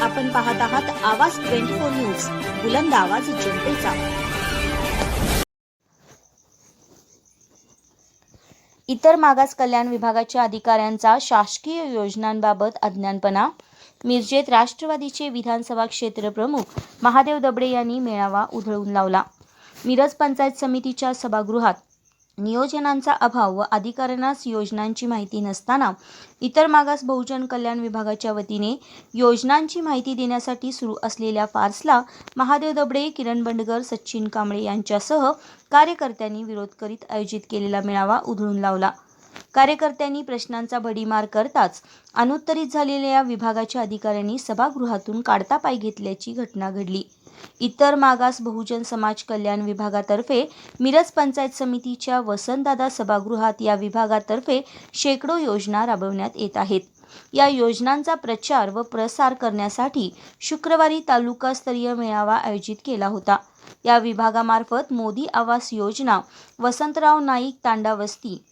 आपण पाहत आहात आवाज ट्वेंटी फोर न्यूज बुलंद आवाज जनतेचा. इतर मागास कल्याण विभागाच्या अधिकाऱ्यांचा शासकीय योजनांबाबत अज्ञानपणा. मिरजेत राष्ट्रवादीचे विधानसभा क्षेत्र प्रमुख महादेव दबडे यांनी मेळावा उधळून लावला. मिरज पंचायत समितीच्या सभागृहात नियोजनांचा अभाव व अधिकाऱ्यांनाच योजनांची माहिती नसताना इतर मागास बहुजन कल्याण विभागाच्या वतीने योजनांची माहिती देण्यासाठी सुरू असलेल्या फार्सला महादेव दबडे किरण बंडगर सचिन कांबळे यांच्यासह कार्यकर्त्यांनी विरोध करीत आयोजित केलेला मेळावा उधळून लावला. कार्यकर्त्यांनी प्रश्नांचा भडीमार करताच अनुत्तरित झालेल्या या विभागाच्या अधिकाऱ्यांनी सभागृहातून काढता पाय घेतल्याची घटना घडली. इतर मागास बहुजन समाज कल्याण विभागातर्फे मिरज पंचायत समितीच्या वसंतदादा सभागृहात या विभागातर्फे शेकडो योजना राबवण्यात येत आहेत. या योजनांचा प्रचार व प्रसार करण्यासाठी शुक्रवारी तालुकास्तरीय मेळावा आयोजित केला होता. या विभागामार्फत मोदी आवास योजना वसंतराव नाईक तांडावस्ती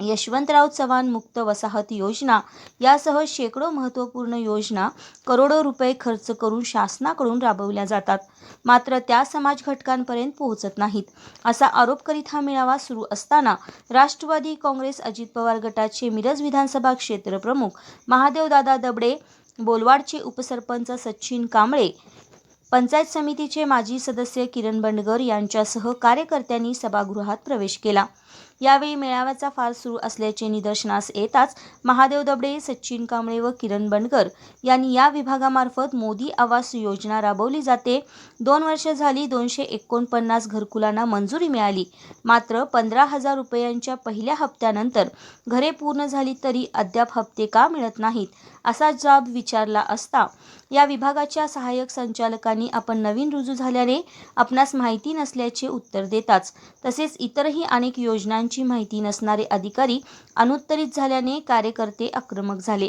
यशवंतराव चव्हाण मुक्त वसाहत योजना यासह शेकडो महत्त्वपूर्ण योजना करोडो रुपये खर्च करून शासनाकडून राबवल्या जातात. मात्र त्या समाज घटकांपर्यंत पोहोचत नाहीत. असा आरोप करीत हा मेळावा सुरू असताना राष्ट्रवादी काँग्रेस अजित पवार गटाचे मिरज विधानसभा क्षेत्र प्रमुख महादेवदादा दबडे बोलवाडचे उपसरपंच सचिन कांबळे पंचायत समितीचे माजी सदस्य किरण बंडगर यांच्यासह कार्यकर्त्यांनी सभागृहात प्रवेश केला. यावेळी मेळाव्याचा फार सुरू असल्याचे निदर्शनास येताच महादेव दबडे सचिन कांबळे व किरण बनकर यांनी या विभागामार्फत मोदी आवास योजना राबवली जाते. दोन वर्ष झाली दोनशे एकोणपन्नास घरकुलांना मंजुरी मिळाली. मात्र पंधरा हजार रुपयांच्या पहिल्या हप्त्यानंतर घरे पूर्ण झाली तरी अद्याप हप्ते का मिळत नाहीत असा जाब विचारला असता. या विभागाच्या सहाय्यक संचालकांनी आपण नवीन रुजू झाल्याने आपणास माहिती नसल्याचे उत्तर देताच तसेच इतरही अनेक योजनांची माहिती नसणारे अधिकारी अनुत्तरित झाल्याने कार्यकर्ते आक्रमक झाले.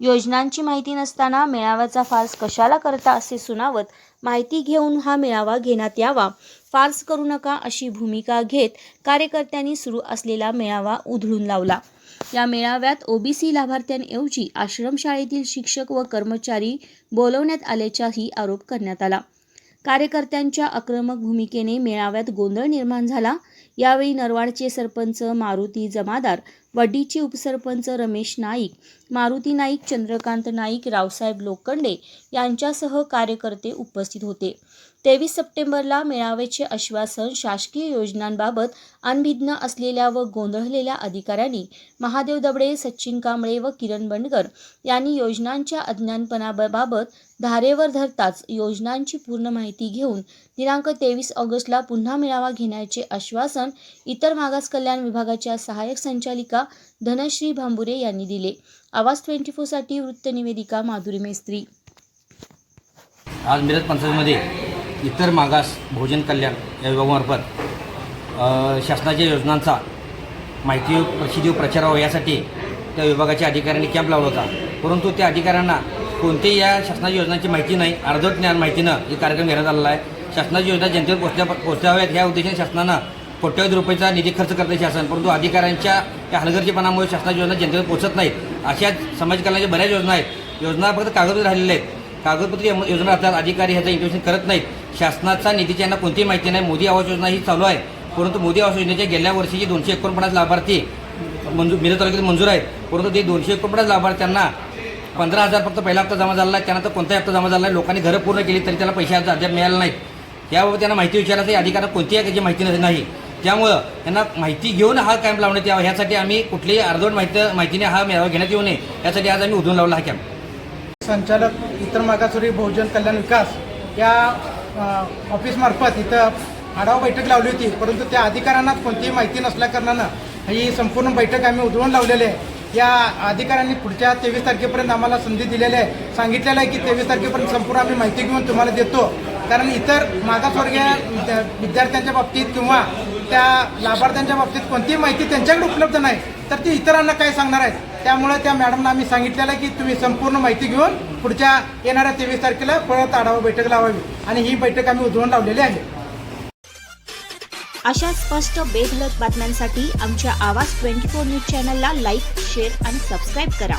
योजनांची माहिती नसताना मेळाव्याचा फार्स कशाला करता असे सुनावत माहिती घेऊन हा मेळावा घेण्यात यावा. फार्स करू नका अशी भूमिका घेत कार्यकर्त्यांनी सुरू असलेला मेळावा उधळून लावला. या मेळाव्यात ओबीसी लाभार्थ्यांऐवजी आश्रमशाळेतील शिक्षक व कर्मचारी बोलवण्यात आल्याचाही आरोप करण्यात आला. कार्यकर्त्यांच्या आक्रमक भूमिकेने मेळाव्यात गोंधळ निर्माण झाला. यावेळी नरवाडचे सरपंच मारुती जमादार वडीचे उपसरपंच रमेश नाईक मारुती नाईक चंद्रकांत नाईक रावसाहेब लोखंडे यांच्यासह कार्यकर्ते उपस्थित होते. तेवीस सप्टेंबरला मेळाव्याचे आश्वासन शासकीय योजनांबाबत अनभिज्ञ असलेल्या व गोंधळलेल्या अधिकाऱ्यांनी महादेव दबडे सचिन कांबळे व किरण बंडगर यांनी योजनांच्या अज्ञानपणाबाबत धारेवर धरताच योजनांची पूर्ण माहिती घेऊन दिनांक तेवीस ऑगस्टला पुन्हा मेळावा घेण्याचे आश्वासन इतर मागास कल्याण विभागाच्या सहाय्यक संचालिका धनश्री भांबुरे यांनी दिले. आवाज ट्वेंटी फोरसाठी वृत्तनिवेदिका माधुरी मेस्त्री. आज मिरज पंचायतमध्ये इतर मागास भोजन कल्याण या विभागामार्फत शासनाच्या योजनांचा माहिती प्रसिद्धी प्रचार व्हावा यासाठी त्या विभागाच्या अधिकाऱ्यांनी कॅम्प लावला होता. परंतु त्या अधिकाऱ्यांना कोणत्याही या शासनाच्या योजनांची माहिती नाही. अर्ध ज्ञान माहितीनं हे कार्यक्रम घेण्यात आलेला आहे. शासनाची योजना जनतेवर पोचल्या पोचाव्यात या उद्देशाने शासनानं कोट्यवधी रुपयाचा निधी खर्च करते शासन परंतु अधिकाऱ्यांच्या या हलगर्जीपणामुळे शासनाची योजना जनतेवर पोहोचत नाहीत. अशा समाज कल्याणाच्या बऱ्याच योजना आहेत. योजना फक्त कागदपत्र राहिलेल्या आहेत. कागदपत्री योजना राहतात. अधिकारी ह्याचं इंटरेशन करत नाहीत. शासनाचा निधीची यांना कोणतीही माहिती नाही. मोदी आवास योजना ही चालू आहे. परंतु मोदी आवास योजनेच्या गेल्या वर्षीचे दोनशे एकोणपन्नास लाभार्थी मंजूर मिरज तालुक्यात मंजूर आहेत. परंतु ते दोनशे एकोणपन्नास लाभार्थ्यांना पंधरा हजार फक्त पहिला हप्ता जमा झाला आहे त्यानंतर कोणताही हप्ता जमा झाला नाही. लोकांनी घरं पूर्ण केली तरी त्याला पैसे अद्याप मिळाला नाहीत. याबाबत त्यांना माहिती विचारायचं अधिकाऱ्यांना कोणतीही याची माहिती नाही. त्यामुळं त्यांना माहिती घेऊन हा कॅम्प लावण्यात यावा. ह्यासाठी आम्ही कुठलीही अर्धवट माहिती माहितीने हा मेळावा घेण्यात येऊ नये. यासाठी आज आम्ही उधळून लावला हा कॅम्प संचालक इतर मागासवर्गीय बहुजन कल्याण विकास या ऑफिसमार्फत इथं आढावा बैठक लावली होती. परंतु त्या अधिकाऱ्यांना कोणतीही माहिती नसल्याकारणानं ही संपूर्ण बैठक आम्ही उधळून लावलेली आहे. या अधिकाऱ्यांनी पुढच्या तेवीस तारखेपर्यंत आम्हाला संधी दिलेली आहे. सांगितलेलं आहे की तेवीस तारखेपर्यंत संपूर्ण आम्ही माहिती घेऊन तुम्हाला देतो. कारण इतर मागासवर्गीय विद्या- विद्यार्थ्यांच्या बाबतीत किंवा त्या लाभार्थ्यांच्या बाबतीत कोणतीही माहिती त्यांच्याकडे उपलब्ध नाही तर ती इतरांना काय सांगणार आहेत? त्यामुळे त्या मॅडमना आम्ही सांगितलेलं आहे की तुम्ही संपूर्ण माहिती घेऊन पुढच्या येणाऱ्या तेवीस तारखेला परत आढावा बैठक लावावी आणि ही बैठक आम्ही उधळून लावलेली आहे. अशा स्पष्ट बेधलक बातम्यांसाठी आमच्या आवाज ट्वेंटी फोर न्यूज चॅनलला लाईक शेअर आणि सबस्क्राईब करा.